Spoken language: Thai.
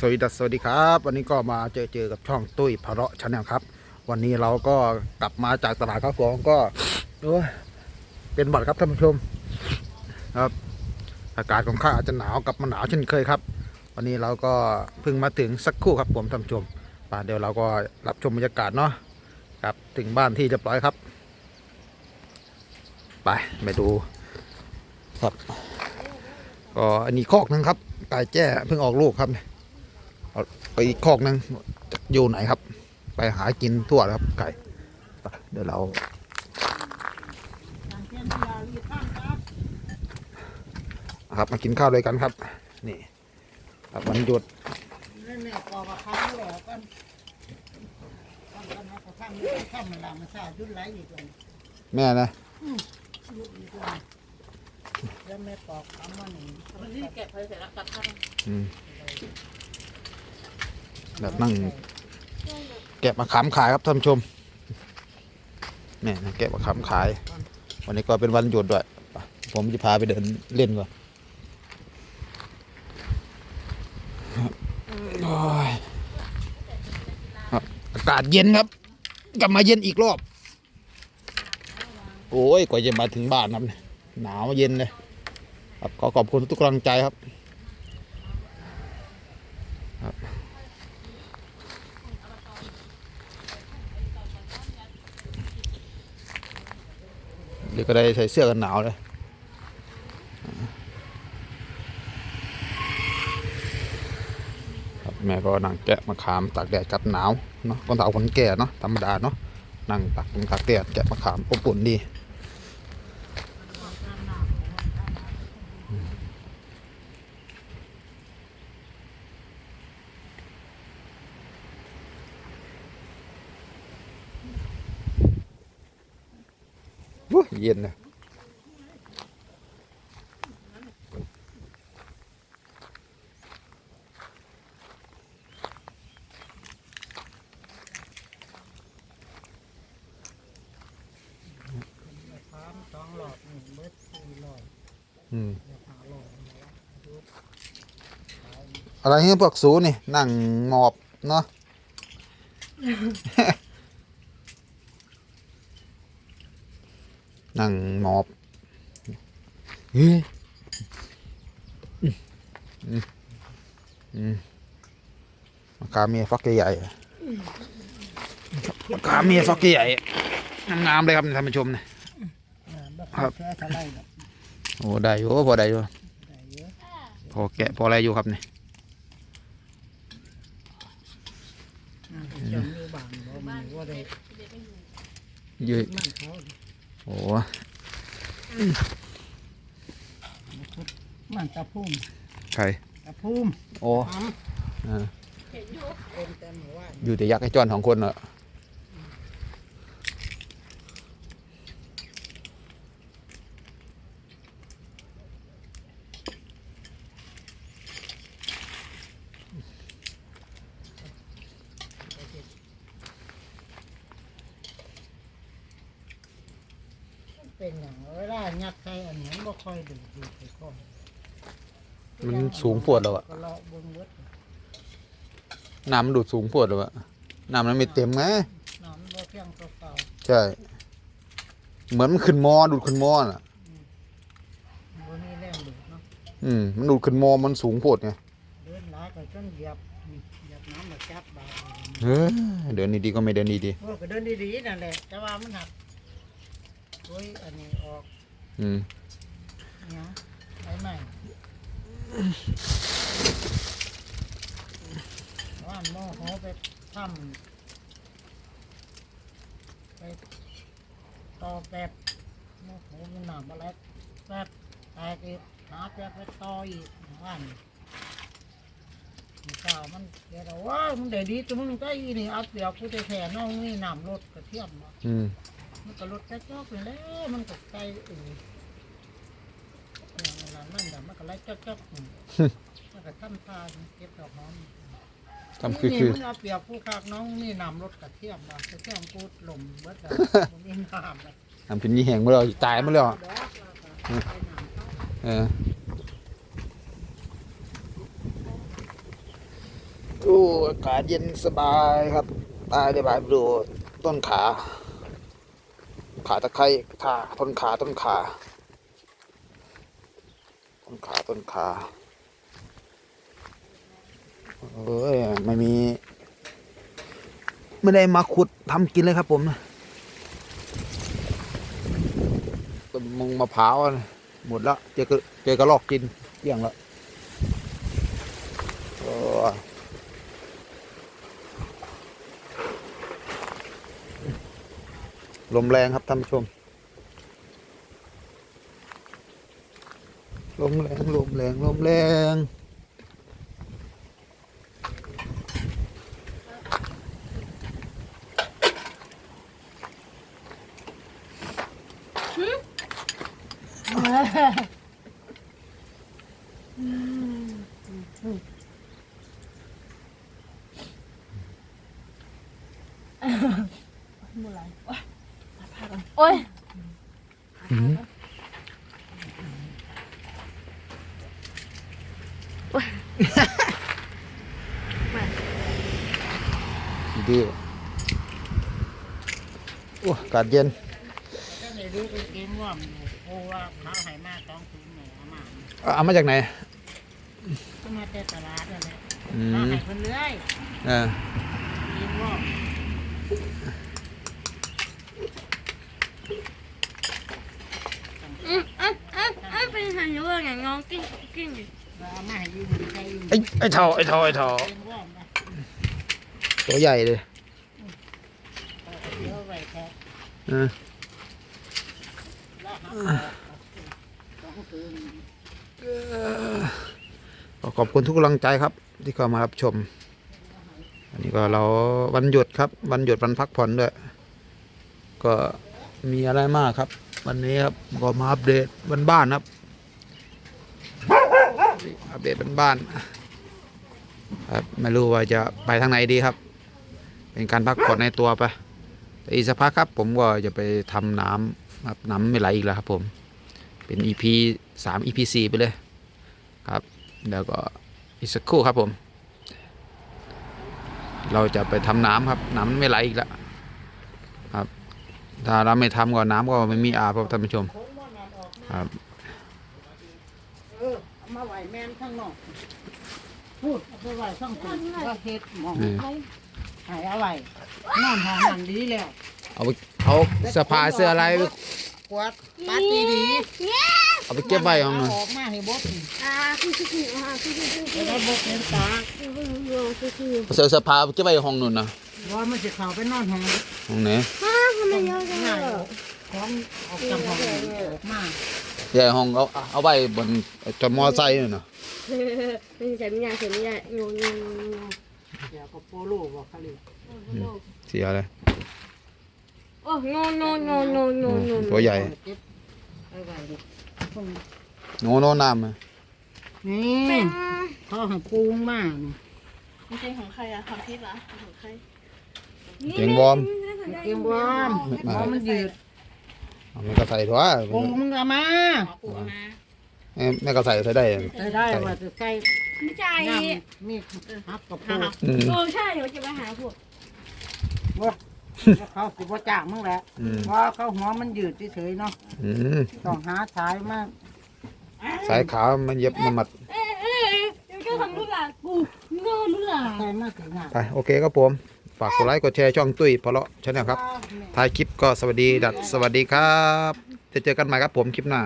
สวัสดีสวัสดีครับ วันนี้ก็มาเจอเจอกับช่องตุ้ยพะเราะชาแนลครับ วันนี้เราก็กลับมาจากตลาดข้าวของก็โอ้เป็นบัตรครับท่านผู้ชมครับ อากาศของข้าอาจจะหนาวกับมาหนาวเช่นเคยครับ วันนี้เราก็เพิ่งมาถึงสักครู่ครับผมท่านผู้ชมป่าเดี๋ยวเราก็รับชมบรรยากาศเนาะครับถึงบ้านที่เรียบร้อยครับ ไปไปดูครับก็อันนี้คอกนึงครับไก่แจ้เพิ่งออกลูกครับเอา ไปคอกนึงอยู่ไหนครับ ไปหากินทั่วครับไก่เดี๋ยวเราครับมากินข้าวด้วยกันครับ นี่ครับวันหยุดแม่นะแล้วแม่ปอกคำว่าหนึ่งวันนี้แกะไปเสร็จแล้วตัดข้าวอืม แบบนั่งแกะมาขามขายครับท่านชมนี่นะแกะมาขามขาย วันนี้ก็เป็นวันหยุดด้วย ผมจะพาไปเดินเล่นก่อนอากาศเย็นครับ กลับมาเย็นอีกรอบ โอ้ยกว่าจะมาถึงบ้านครับเนี่ยหนาวเย็นเลยครับขอขอบคุณทุกกำลังใจครับเดี๋ยวก็ได้ใส่เสื้อกันหนาวเลยแม่ก็นั่งแกะมะขามตากแดดกับหนาวเนาะคนเฒ่าคนแก่เนาะธรรมดาเนาะนั่งตักตรงตากแดดแกะมะขามอบอุ่นดีวู้ เย็นนึ่งเบิดสี่หลอดอืมเดี๋ยวหาหลอดมาแล้วดูอะไรเงี้ยพวกสูนี่นั่งหมอบเนาะ นั่งหมอบเฮ้ยมอืมอืมมะขาเมียฟักใหญ่ๆอะมะขาเมียฟักใหญ่งามๆเลยครับท่านผู้ชมนี่ยงานแบบครับโอ้ได้อยู่พอได้อยู่ได้เยอะพอแกะพออะไรอยู่ครับเนี่ยเจ้าอยู่บ้านบ่มีว่าได้เยอะ โอ้มันตะพุ่มใครตะพุ่มโอ้ทอ่าเห็นอยู่ำเป็นแต่หมู่ว่าอยู่แต่ยักษ์ไอ้จอนสองคนเนอ เป็นอย่างเวลายัดใส่อันนี้บ่ค่อยดูดูไปก่อนมันสูงปวดแล้วอะก็เลาะเบิ่งเบิดน้ำมันดูดสูงปวดแล้วอะน้ำมันไม่เต็มไงน้ำบ่เพียงตัวเก่าใช่ เหมือนมันขึ้นมอดูดขึ้นมอน่ะบ่มีแรงดูดเนาะอืมมันดูดขึ้นมอมันสูงปวดไงเดินหลายก็จนเหยียบนี่เหยียบน้ำมาจับบาดเฮ้ยเดินดีๆก็ไม่เดินดีโอ้ก็เดินดีๆนั่นแหละแต่ว่ามันหัก โอ้ยอันนี้ออกๆอืมเนี่ยไปใหม่ว่านโมโหไปทำไปต่อแบบโมโหมันหนำอะไรแบบแตกอีกหาแบบไปต่ออีกว่านข้าวมันเดี๋ยวเราว่ามันเดี๋ยวดีตัวมึงก็อีนี่เอาเดี๋ยวกูจะแผ่น้องนี่นำรถกระเทียมมาอืม มันก็รถแค่จอกไปแล้วมันก็ไกลอื่นอย่างนั้นมันแต่มันก็ไล่จอกจอกๆอืมมันก็ทำทานเก็บดอกหอมทำคือนี่คือมันเอาเปรียบผู้คากน้องนี่นำรถกระเทียมมากระเทียมกูดลมเบิดแล้วมันมีน้ำเลยทำเป็นยี่แหงมาแล้วตายมาแล้วอะดอกแล้วก็ไปน้ำเขาเออโอ้อากาศเย็นสบายครับตายได้บายดูต้นขา ขาตะไคร้ขาต้นขาต้นขาต้นขาต้นขาเอ้ยไม่มี ไม่ได้มาขุดทำกินเลยครับผมต้นมงมะพร้าวหมดแล้วเจอกระเจอกระลอกกินเกลี้ยงแล้วโอ้ ลมแรงครับท่านผู้ชม ลมแรงลมแรงลมแรง โอ้ยดีโอ้อากาศเย็นถ้าในรู้เป็นเกมว่าโอ้ว่าเขาให้มาต้องถึงหนูมาเอาเอามาจากไหนก็มาแต่ตลาดนั่นแหละอืเขามให้คนเลื่อยเออเกมว่า อืมอะอะอะเป็นหั นว่าไงงองกิ้งกิ้งอยู่เรามาให้ยืมใช้ไอ้ไอ้เท่าไอ้เท่าไอ้เท่าเกมว่านะตัวใหญ่เลยเดี๋ยวไว้แค่เออต้องคืนขอขอบคุณทุกกำลังใจครับ ที่เข้ามารับชม อันนี้ก็เราวันหยุดครับวันหยุดวันพักผ่อนด้วย ก็มีอะไรมากครับ วันนี้ครับก็มาอัปเดตวันบ้านครับ อัปเดตวันบ้านครับไม่รู้ว่าจะไปทางไหนดีครับ เป็นการพักผ่อนในตัวไปแต่อีกสักพักครับ ผมก็จะไปทำน้ำครับน้ำไม่ไหลอีกแล้วครับผม เป็น EP สาม EP สี่ไปเลยครับ แล้วก็อีกสักครู่ครับผม เราจะไปทำน้ำครับ น้ำไม่ไหลอีกแล้วครับ ถ้าเราไม่ทำก็น้ำก็ไม่มีอาครับท่านผู้ชมครับ มาไหวแมนข้างนอกพูดเอาไปไหวข้างบนว่าเฮ็ดหมองนี่หายเอาไหวนอนหอมมันดีแล้วเอาไปเอาเสื้อผ้าเสื้ออะไรไปกวาดปาดีดีเอาไปเก็บไว้เอาอหน่อยอกมาให้บดอ่าคือคือคืออ่าคือคือคือจะได้บดเห็นตาคือคือคือเอาเสื้อเสื้อผ้าเอาไปเก็บไว้ห้องนู่นนะว่ามันจะเข้าไปนอนห้องห้องไหนฮ่าทำไมเยอะจังง่ายเลย ของออกจากห้องออกมาใหญ่ห้องเอาเอาไว้บนจอดมอไซค์นู่นนะไม่ใช่ไม่ใช่ไม่ใช่โยนโยนโยนเดี๋ยวก็โปโลบอกเขาเลยโยนเสียเลยโอ้โยนโยนโยนโยนโยนโยนตัวใหญ่เก็บไปไว้ดิโน่โน่น้ำอะนี่เป็นเขาให้ปรุงมานี่มันเป็นของใครอะของพี่ละของใครเสียงวอร์มเกมวอมเพราะมันยืดเอา มันก็ใส่ถั่วปรุงมึงเอามาขอปูมาเอ้ยแม่ก็ใส่ใส่ได้ใส่ได้ว่าจะใส่ไม่ใช่น้ำมีฮับกับปูอืมโอ้ใช่เดี๋ยวจะไปหาพวกว่าเขาสิบ่จ้างมึงแหละอืมเพราะเขาหัวมันยืดเฉยๆเนาะอืมต้องหาสายมาสายขาวมันเย็บมามัดเอ๊ะเอ๊ะเดี๋ยวจะทำรุ่นหลานกูเงินรุ่นหลานใส่มาถึงอะไปโอเคครับผม ฝากกดไลค์กดแชร์ช่องตุ้ยพะเลาะชาแนลครับท้ายคลิปก็สวัสดีดัดสวัสดีครับ จะเจอกันใหม่ครับผมคลิปหน้า